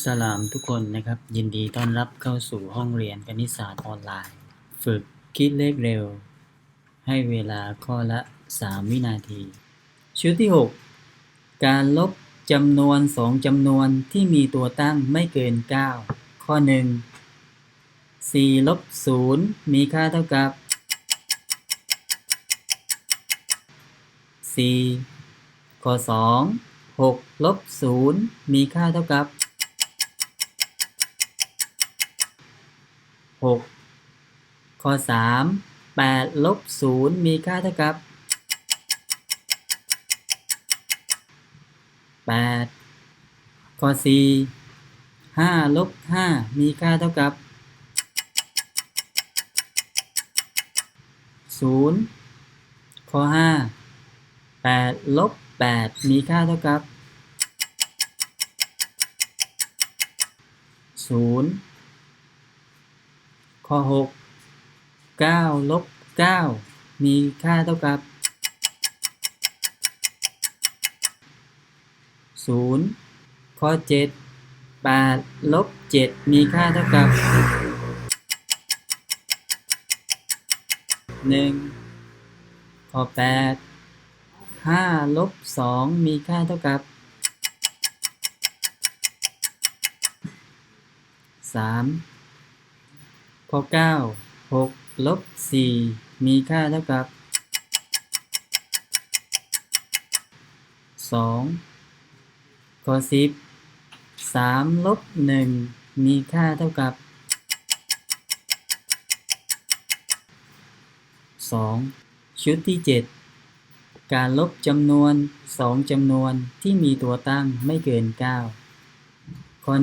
สลามทุกคนนะครับ ยินดีต้อนรับเข้าสู่ห้องเรียนคณิตศาสตร์ออนไลน์ ฝึกคิดเลขเร็ว ให้เวลาข้อละ 3 วินาที ชุดที่ 6 การลบจำนวน 2จำนวนที่มีตัวตั้งไม่เกิน 9 ข้อ 1 4ลบ0มีค่าเท่ากับ 4 ข้อ 2 6ลบ0มีค่าเท่ากับ 6ข้อ 3 8ลบ0มีค่าเท่ากับ 8 ข้อ 4 5ลบ5มีค่าเท่ากับ 0 ข้อ 5 8ลบ8มีค่าเท่ากับ 0 ข้อ 6 9ลบ9มีค่าเท่ากับ 0 ข้อ 7 8ลบ7มีค่าเท่ากับ 1 ข้อ 8 5ลบ2มีค่าเท่ากับ 3 ข้อ9 6ลบ4มีค่าเท่ากับ2ข้อ10 3ลบ1มีค่าเท่ากับ2ชุดที่7การลบจำนวน2จำนวนที่มีตัวตั้งไม่เกิน9ข้อ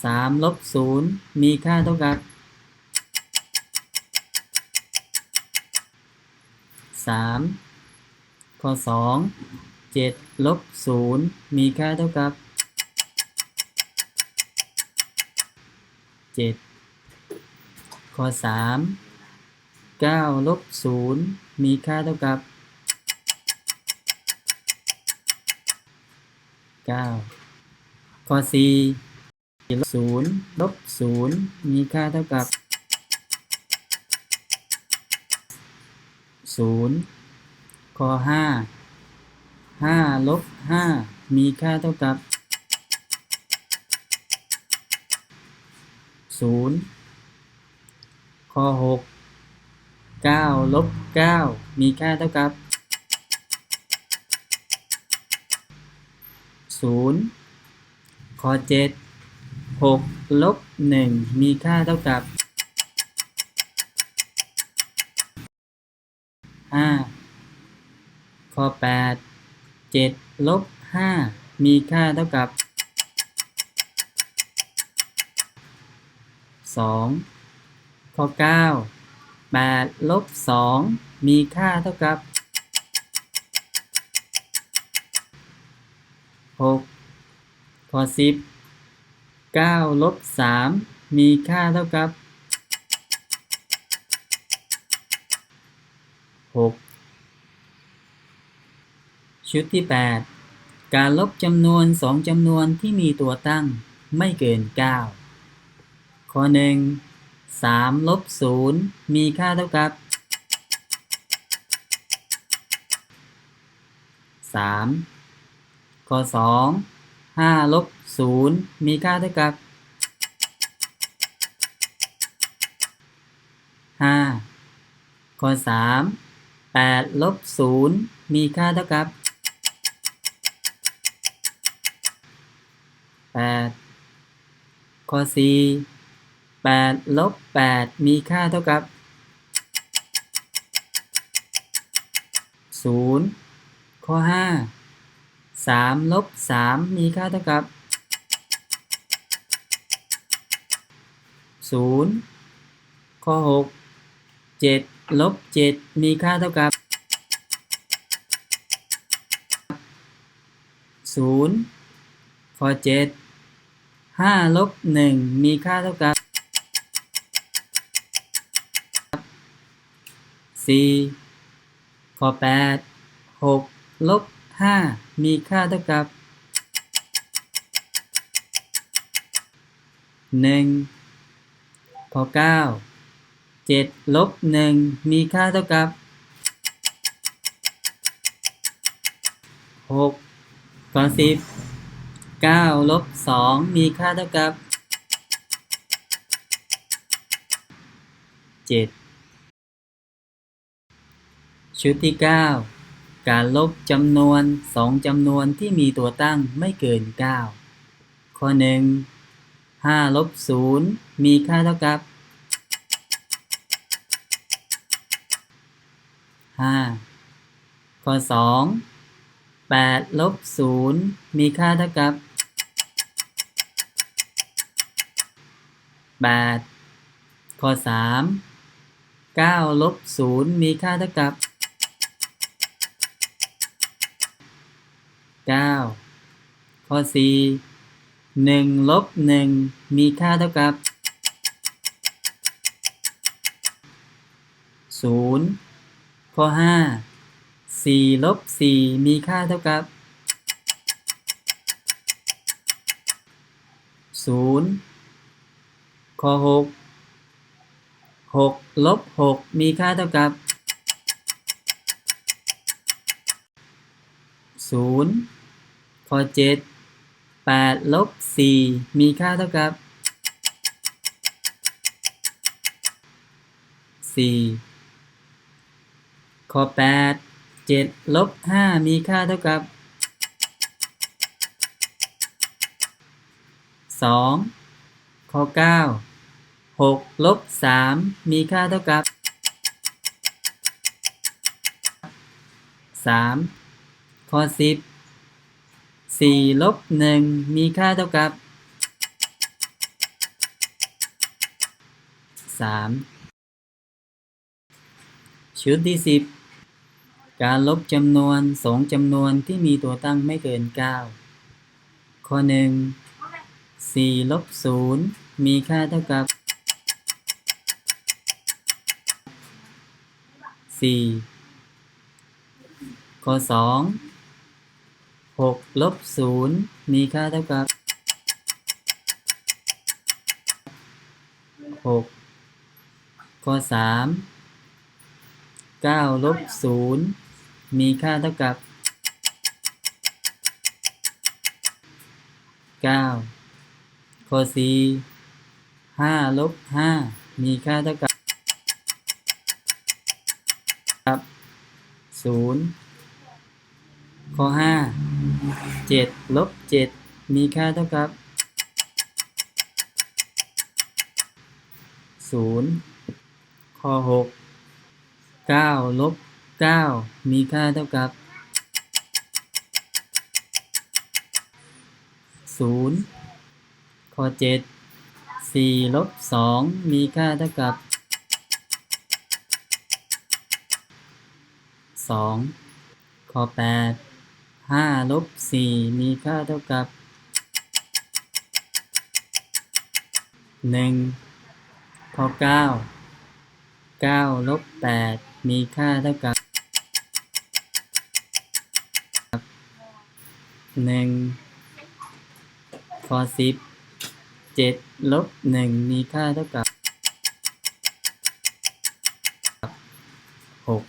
1 3ลบ0มีค่าเท่ากับ3ข้อ2 7ลบ0มีค่าเท่ากับ7ข้อ3 9ลบ0มีค่าเท่ากับ9ข้อ4ลบ ศูนย์ลบศูนย์มีค่าเท่ากับศูนย์ข้อห้าห้าลบห้ามีค่าเท่ากับศูนย์ข้อหกเก้าลบเก้ามีค่าเท่ากับศูนย์ข้อเจ็ด 6ลบ1มีค่าเท่ากับ 5 ข้อ 8 7ลบ5มีค่าเท่ากับ 2 ข้อ 9 8ลบ2มีค่าเท่ากับ 6 ข้อ 10 9ลบ3มีค่าเท่ากับ 6 ชุดที่ 8 การลบจำนวน 2จำนวนที่มีตัวตั้งไม่เกิน 9 ข้อ 1 3ลบ0มีค่าเท่ากับ 3 ข้อ 2 5ลบ0มีค่าเท่ากับ5ข้อ3 8ลบ0มีค่าเท่ากับ8ข้อ4 8ลบ8มีค่าเท่ากับ0ข้อ5 3ลบ3มีค่าเท่ากับ0ข้อ6 7ลบ7มีค่าเท่ากับ0ข้อ7 5ลบ1มีค่าเท่ากับ4ข้อ8 6ลบ 5มีค่าเท่ากับหนึ่งข้อเก้าเจ็ดลบหนึ่งมีค่าเท่ากับหกข้อสิบเก้าลบสองมีค่าเท่ากับเจ็ดชุดที่เก้า การลบจำนวนสองจำนวนที่มีตัวตั้งไม่เกินเก้าข้อหนึ่งห้าลบศูนย์มีค่าเท่ากับห้าข้อสองแปดลบศูนย์มีค่าเท่ากับแปดข้อสามเก้าลบศูนย์มีค่าเท่ากับ เก้าข้อสี่หนึ่งลบหนึ่งมีค่าเท่ากับศูนย์ข้อห้าสี่ลบสี่มีค่าเท่ากับศูนย์ข้อหกหกลบหกมีค่าเท่ากับศูนย์ ข้อเจ็ดแปดลบสี่มีค่าเท่ากับสี่ข้อแปดเจ็ดลบห้ามีค่าเท่ากับสองข้อเก้าหกลบสามมีค่าเท่ากับสามข้อสิบ สี่ลบหนึ่งมีค่าเท่ากับสามชุดที่สิบการลบจำนวนสองจำนวนที่มีตัวตั้งไม่เกินเก้าข้อหนึ่งสี่ลบศูนย์มีค่าเท่ากับสี่ข้อสอง หกลบศูนย์มีค่าเท่ากับหกข้อสามเก้าลบศูนย์มีค่าเท่ากับเก้าข้อสี่ห้าลบห้ามีค่าเท่ากับศูนย์ ข้อห้าเจ็ดลบเจ็ดมีค่าเท่ากับศูนย์ข้อหกเก้าลบเก้ามีค่าเท่ากับศูนย์ข้อเจ็ดสี่ลบสองมีค่าเท่ากับสองข้อแปด ห้าลบสี่มีค่าเท่ากับหนึ่งข้อเก้าเก้าลบแปดมีค่าเท่ากับหนึ่งข้อสิบเจ็ดลบหนึ่งมีค่าเท่ากับหก